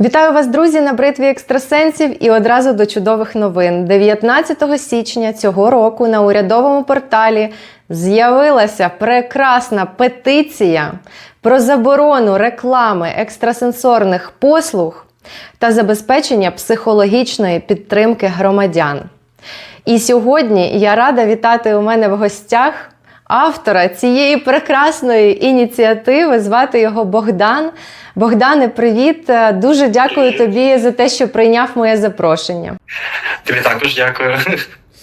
Вітаю вас, друзі, на бритві екстрасенсів і одразу до чудових новин. 19 січня цього року на урядовому порталі з'явилася прекрасна петиція про заборону реклами екстрасенсорних послуг та забезпечення психологічної підтримки громадян. І сьогодні я рада вітати у мене в гостях автора цієї прекрасної ініціативи. Звати його Богдан. Богдане, привіт! Е, Дуже дякую тобі за те, що прийняв моє запрошення. Тобі також дякую.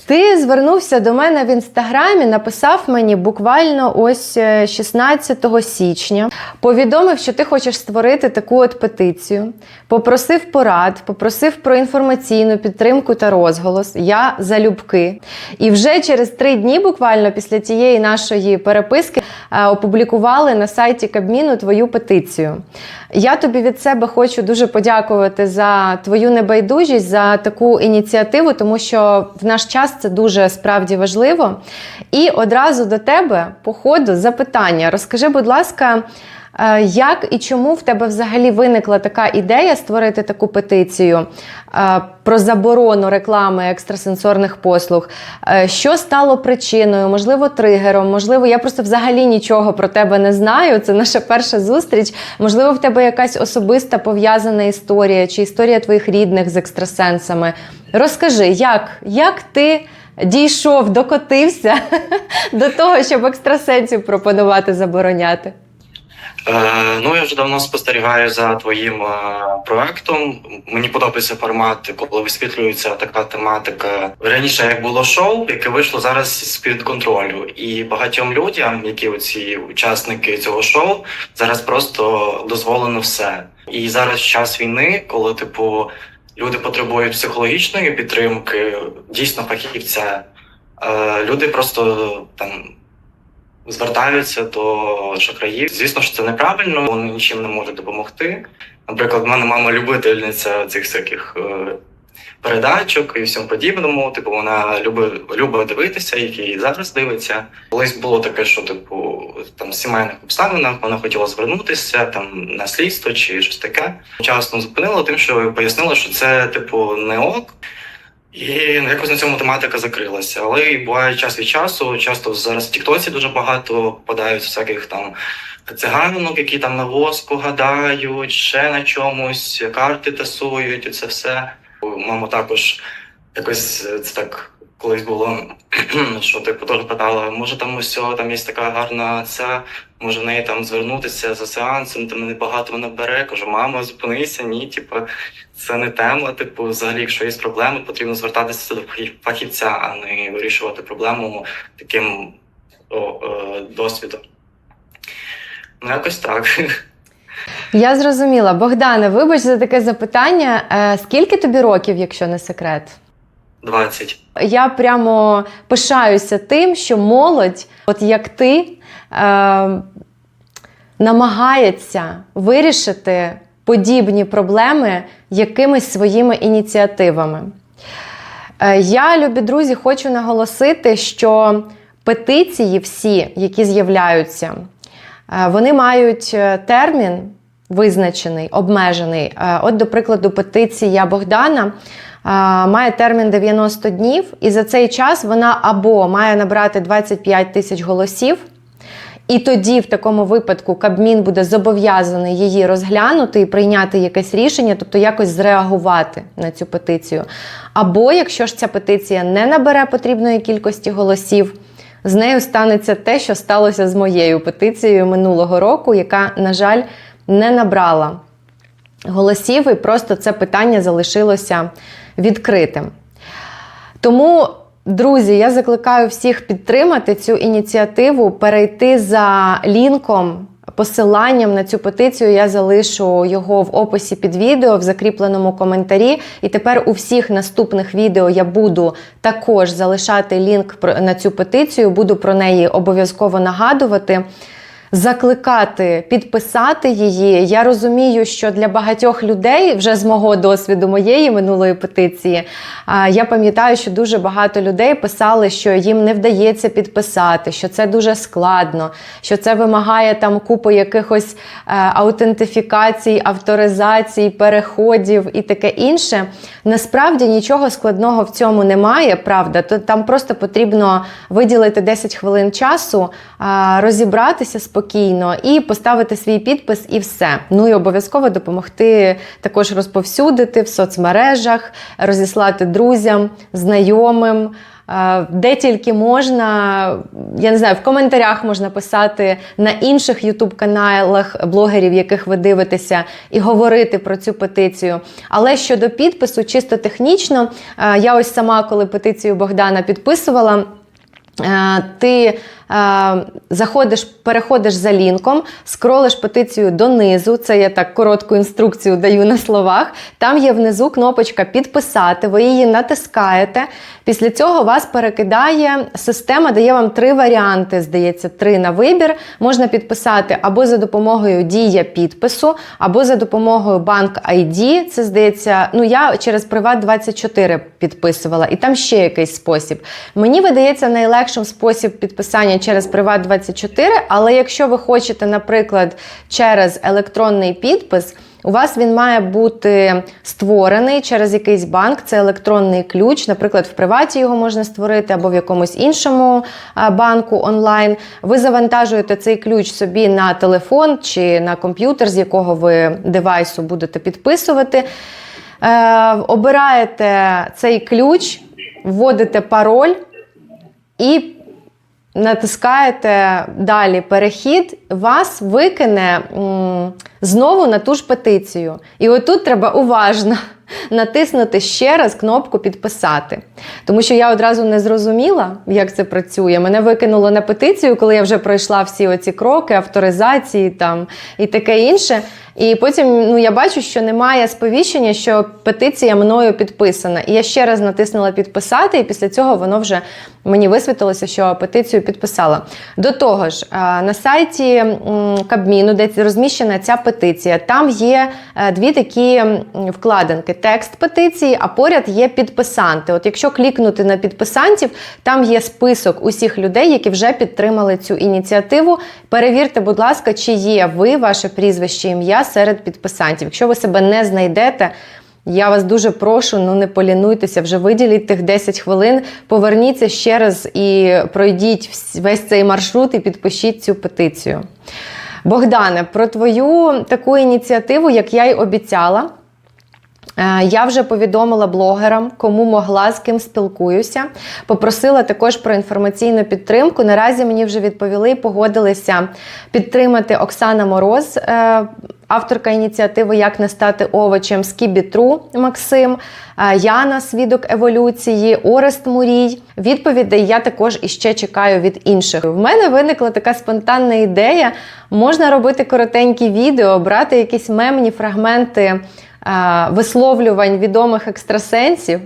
Ти звернувся до мене в інстаграмі, написав мені буквально ось е, 16 січня, повідомив, що ти хочеш створити таку от петицію, попросив порад, попросив про інформаційну підтримку та розголос. Я залюбки. І вже через три дні, буквально після тієї нашої переписки, е, опублікували на сайті Кабміну твою петицію. Я тобі від себе хочу дуже подякувати за твою небайдужість, за таку ініціативу, тому що в наш час це дуже справді важливо. І одразу до тебе, по ходу, запитання. Розкажи, будь ласка, як і чому в тебе взагалі виникла така ідея створити таку петицію е, про заборону реклами екстрасенсорних послуг? Е, Що стало причиною, можливо, тригером? Можливо, я просто взагалі нічого про тебе не знаю. Це наша перша зустріч. Можливо, в тебе якась особиста пов'язана історія чи історія твоїх рідних з екстрасенсами. Розкажи, як, як ти дійшов, докотився до того, щоб екстрасенсів пропонувати забороняти? Е, ну, я вже давно спостерігаю за твоїм е, проектом. Мені подобається формат, коли висвітлюється така тематика. Раніше як було шоу, яке вийшло зараз з під контролю, і багатьом людям, які оці учасники цього шоу, зараз просто дозволено все. І зараз час війни, коли типу люди потребують психологічної підтримки, дійсно фахівця. Е, люди просто там звертаються до шахраїв. Звісно ж, це неправильно, вони нічим не можуть допомогти. Наприклад, в мене мама любительниця цих всяких е, передачок і всьому подібному. Типу, вона любить, любить дивитися, які і зараз дивиться. Колись було таке, що типу там сімейних обставинах вона хотіла звернутися там на слідство чи щось таке. Вчасно зупинила тим, що пояснила, що це типу не ок. І якось на цьому тематика закрилася. Але буває час від часу. Часто зараз в Тіктоці дуже багато попадають всяких там циганок, які там на воску гадають, ще на чомусь, карти тасують, і це все. Мама також якось е, це так колись було, що типу теж питала, може там ось цього, там є така гарна ця, може в неї там звернутися за сеансом, там небагато вона бере. Кажу, мама, зупинися, ні, типу, це не тема. Типу, взагалі, якщо є проблеми, потрібно звертатися до фахівця, а не вирішувати проблему таким о, е, досвідом. Ну, якось так. Я зрозуміла. Богдане, вибач за таке запитання. Е, Скільки тобі років, якщо не секрет? 20. Я прямо пишаюся тим, що молодь, от як ти, е, намагається вирішити подібні проблеми якимись своїми ініціативами. Е, Я, любі друзі, хочу наголосити, що петиції всі, які з'являються, е, вони мають е, термін визначений, обмежений. Е, От, до прикладу, петиція Богдана має термін 90 днів, і за цей час вона або має набрати 25 тисяч голосів. І тоді, в такому випадку, Кабмін буде зобов'язаний її розглянути і прийняти якесь рішення, тобто якось зреагувати на цю петицію. Або якщо ж ця петиція не набере потрібної кількості голосів, з нею станеться те, що сталося з моєю петицією минулого року, яка, на жаль, не набрала голосів, і просто це питання залишилося відкритим. Тому, друзі, я закликаю всіх підтримати цю ініціативу, перейти за лінком. Посиланням на цю петицію я залишу його в описі під відео в закріпленому коментарі. І тепер у всіх наступних відео я буду також залишати лінк на цю петицію, буду про неї обов'язково нагадувати. Закликати підписати її. Я розумію, що для багатьох людей, вже з мого досвіду моєї минулої петиції, я пам'ятаю, що дуже багато людей писали, що їм не вдається підписати, що це дуже складно, що це вимагає там купу якихось е, аутентифікацій, авторизацій, переходів і таке інше. Насправді нічого складного в цьому немає, правда. То там просто потрібно виділити 10 хвилин часу, розібратися спокійно і поставити свій підпис, і все. Ну і обов'язково допомогти також розповсюдити в соцмережах, розіслати друзям, знайомим. Е, Де тільки можна, я не знаю, в коментарях можна писати на інших ютуб-каналах блогерів, яких ви дивитеся, і говорити про цю петицію. Але щодо підпису, чисто технічно, е, я ось сама, коли петицію Богдана підписувала. Е, Ти заходиш, переходиш за лінком, скролиш петицію донизу. Це я так коротку інструкцію даю на словах. Там є внизу кнопочка підписати, ви її натискаєте. Після цього вас перекидає система, дає вам три варіанти, здається, три на вибір. Можна підписати або за допомогою дія підпису, або за допомогою банк ID. Це здається, ну я через Приват24 підписувала, і там ще якийсь спосіб. Мені видається найлегшим спосіб підписання через Приват24, але якщо ви хочете, наприклад, через електронний підпис. У вас він має бути створений через якийсь банк, це електронний ключ. Наприклад, в приваті його можна створити або в якомусь іншому банку онлайн. Ви завантажуєте цей ключ собі на телефон чи на комп'ютер, з якого ви девайсу будете підписувати. Е, обираєте цей ключ, вводите пароль і натискаєте далі перехід, вас викине м, знову на ту ж петицію. І отут треба уважно натиснути ще раз кнопку підписати. Тому що я одразу не зрозуміла, як це працює. Мене викинуло на петицію, коли я вже пройшла всі оці кроки, авторизації там і таке інше. І потім ну, я бачу, що немає сповіщення, що петиція мною підписана. І я ще раз натиснула підписати, і після цього воно вже мені висвітилося, що петицію підписала. До того ж, на сайті Кабміну, де розміщена ця петиція, там є е, дві такі вкладинки: текст петиції, а поряд є підписанти. От якщо клікнути на підписантів, там є список усіх людей, які вже підтримали цю ініціативу. Перевірте, будь ласка, чи є ви, ваше прізвище, ім'я серед підписантів. Якщо ви себе не знайдете, я вас дуже прошу, ну не полінуйтеся, вже виділіть тих 10 хвилин, поверніться ще раз і пройдіть весь цей маршрут і підпишіть цю петицію. Богдане, про твою таку ініціативу, як я й обіцяла. Е, Я вже повідомила блогерам, кому могла, з ким спілкуюся. Попросила також про інформаційну підтримку. Наразі мені вже відповіли і погодилися підтримати Оксана Мороз, е, авторка ініціативи Як не стати овочем Скібітру Максим, е, Яна, свідок еволюції, Орест Мурій. Відповідей я також іще чекаю від інших. В мене виникла така спонтанна ідея. Можна робити коротенькі відео, брати якісь мемні фрагменти висловлювань відомих екстрасенсів.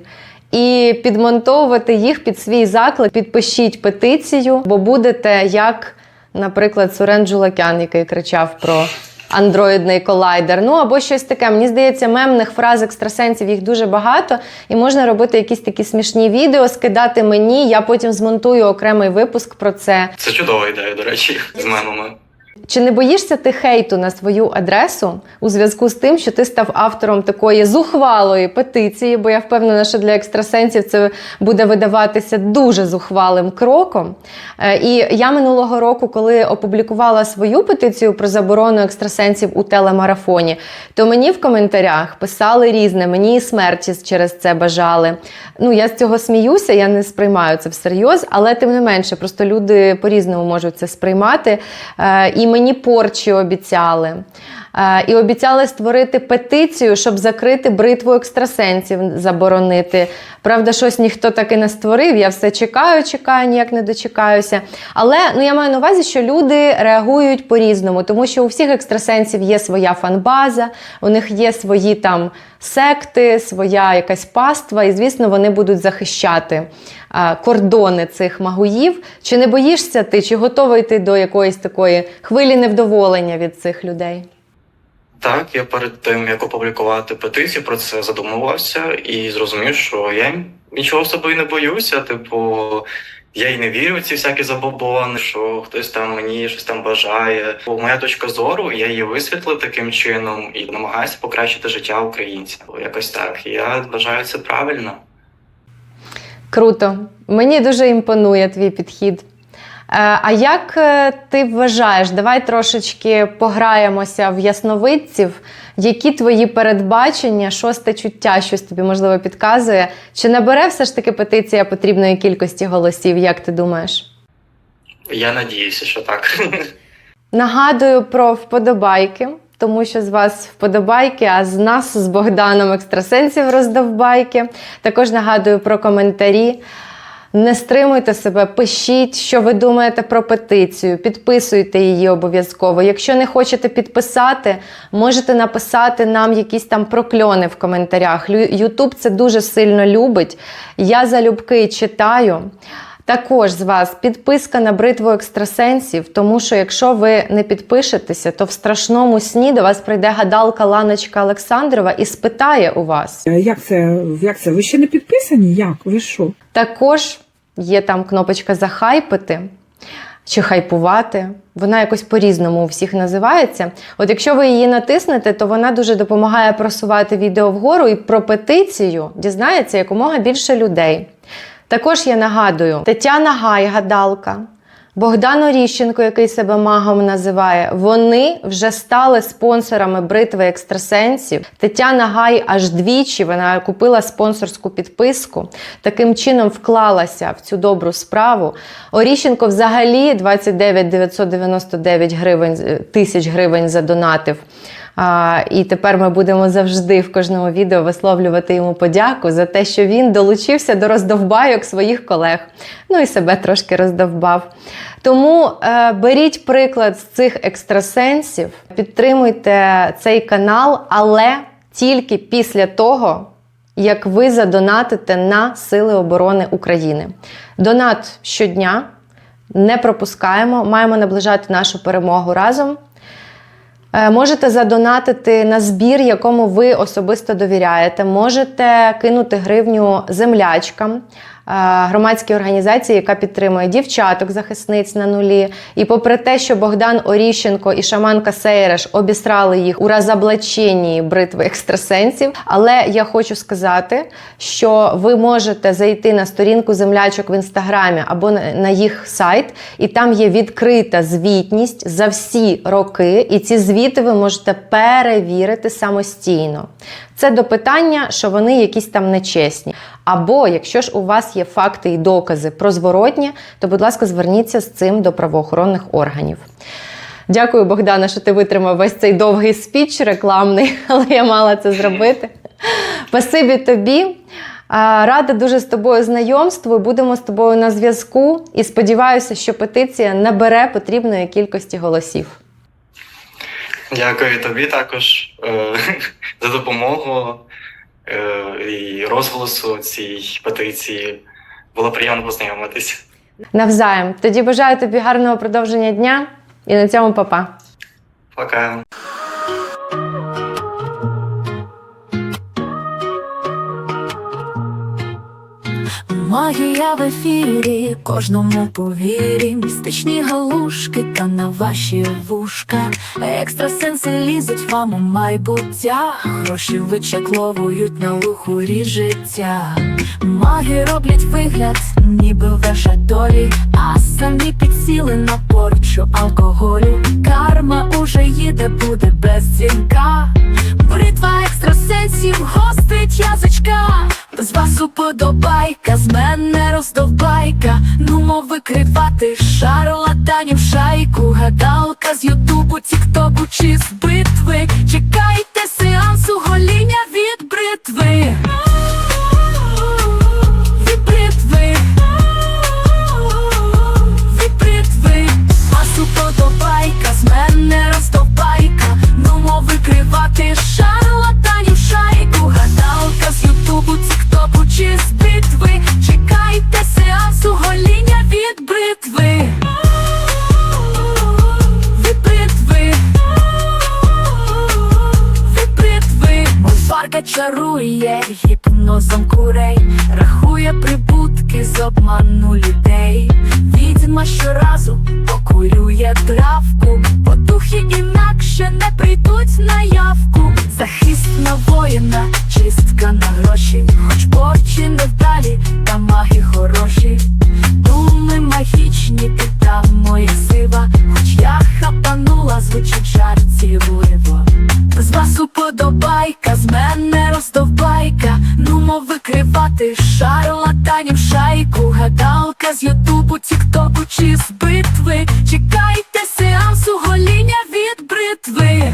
І підмонтовувати їх під свій заклик. Підпишіть петицію, бо будете як, наприклад, Сурен Джулакян, який кричав про андроїдний колайдер. Ну або щось таке. Мені здається, мемних фраз екстрасенсів їх дуже багато, і можна робити якісь такі смішні відео, скидати мені. Я потім змонтую окремий випуск про це. Це чудова ідея, до речі, з мемами. Чи не боїшся ти хейту на свою адресу у зв'язку з тим, що ти став автором такої зухвалої петиції? Бо я впевнена, що для екстрасенсів це буде видаватися дуже зухвалим кроком. Е, І я минулого року, коли опублікувала свою петицію про заборону екстрасенсів у телемарафоні, то мені в коментарях писали різне, мені і смерті через це бажали. Ну я з цього сміюся, я не сприймаю це всерйоз, але тим не менше, просто люди по-різному можуть це сприймати. Е, І мені порчі обіцяли. Е, І обіцяли створити петицію, щоб закрити бритву екстрасенсів, заборонити. Правда, щось ніхто так і не створив. Я все чекаю, чекаю, ніяк не дочекаюся. Але ну я маю на увазі, що люди реагують по-різному, тому що у всіх екстрасенсів є своя фанбаза, у них є свої там секти, своя якась паства, і звісно, вони будуть захищати кордони цих магуїв. Чи не боїшся ти, чи готовий ти до якоїсь такої хвилі невдоволення від цих людей? Так, я перед тим, як опублікувати петицію, про це задумувався і зрозумів, що я нічого собою не боюся. Типу, я й не вірю в ці всякі забобони, що хтось там мені щось там бажає. Бо моя точка зору, я її висвітлив таким чином і намагаюся покращити життя українців. Якось так. Я вважаю це правильно. Круто. Мені дуже імпонує твій підхід. Е, А як е, ти вважаєш, давай трошечки пограємося в ясновидців. Які твої передбачення, шосте чуття, щось тобі можливо підказує? Чи набере все ж таки петиція потрібної кількості голосів? Як ти думаєш? Я надіюся, що так. Нагадую про вподобайки, тому що з вас вподобайки, а з нас з Богданом екстрасенсів роздовбайки. Також нагадую про коментарі. Не стримуйте себе, пишіть, що ви думаєте про петицію, підписуйте її обов'язково. Якщо не хочете підписати, можете написати нам якісь там прокльони в коментарях. Ютуб це дуже сильно любить. Я залюбки читаю. Також з вас підписка на бритву екстрасенсів, тому що якщо ви не підпишетеся, то в страшному сні до вас прийде гадалка Ланочка Олександрова і спитає у вас. Е, Як це? Як це? Ви ще не підписані? Як? Ви що? Також є там кнопочка захайпити чи хайпувати. Вона якось по-різному у всіх називається. От якщо ви її натиснете, то вона дуже допомагає просувати відео вгору і про петицію дізнається якомога більше людей. Також я нагадую: Тетяна Гай, гадалка, Богдан Оріщенко, який себе магом називає, вони вже стали спонсорами бритви екстрасенсів. Тетяна Гай аж двічі вона купила спонсорську підписку, таким чином вклалася в цю добру справу. Оріщенко взагалі 29 999 гривень, е, тисяч гривень задонатив. А, і тепер ми будемо завжди в кожному відео висловлювати йому подяку за те, що він долучився до роздовбайок своїх колег. Ну і себе трошки роздовбав. Тому е, беріть приклад з цих екстрасенсів, підтримуйте цей канал, але тільки після того, як ви задонатите на Сили оборони України. Донат щодня не пропускаємо, маємо наближати нашу перемогу разом. Е, Можете задонатити на збір, якому ви особисто довіряєте. Можете кинути гривню землячкам, громадській організації, яка підтримує дівчаток, захисниць на нулі. І попри те, що Богдан Оріщенко і Шаманка Сейреш обістрали їх у разоблаченні бритви екстрасенсів. Але я хочу сказати, що ви можете зайти на сторінку землячок в інстаграмі або на їх сайт, і там є відкрита звітність за всі роки, і ці звіти ви можете перевірити самостійно. Це до питання, що вони якісь там нечесні. Або якщо ж у вас є факти і докази про зворотнє, то, будь ласка, зверніться з цим до правоохоронних органів. Дякую, Богдана, що ти витримав весь цей довгий спіч рекламний, але я мала це зробити. Спасибі тобі. Рада дуже з тобою знайомству. Будемо з тобою на зв'язку і сподіваюся, що петиція набере потрібної кількості голосів. Дякую тобі також е, за допомогу е, і розголосу цій петиції. Було приємно познайомитися. Навзаєм. Тоді бажаю тобі гарного продовження дня і на цьому па-па. Пока. Магія в ефірі, кожному повірі, містичні галушки та на ваші вушка. Екстрасенси лізуть вам у майбуття, гроші вичакловують на лухурі життя. Маги роблять вигляд, ніби веша долі, а самі підсіли на порчу алкоголю. Карма уже їде, буде без дзвінка. Бритва екстрасенсів гостить язичка. З вас уподобайка, з мене роздовбайка. Нумо викривати шарлатанів шайку. Гадалка з Ютубу, Тіктоку чи з битви. Чекайте сеансу гоління від бритви. Чарує гіпнозом курей, рахує прибутки з обману людей. Відьма щоразу покурює травку, потухи інакше не прийдуть на явку захист на воїна, чистка на гроші, хоч борчі невдалі, та маги хороші, думи магічні, та моя сива, хоч я хапанула, звучить жар цілуєво. З вас уподобайка, з мене роздовбайка, нумо викривати шарлатанів шайку, гадалка з ютубу, тіктоку чи з битви. Чекайте сеансу гоління від бритви.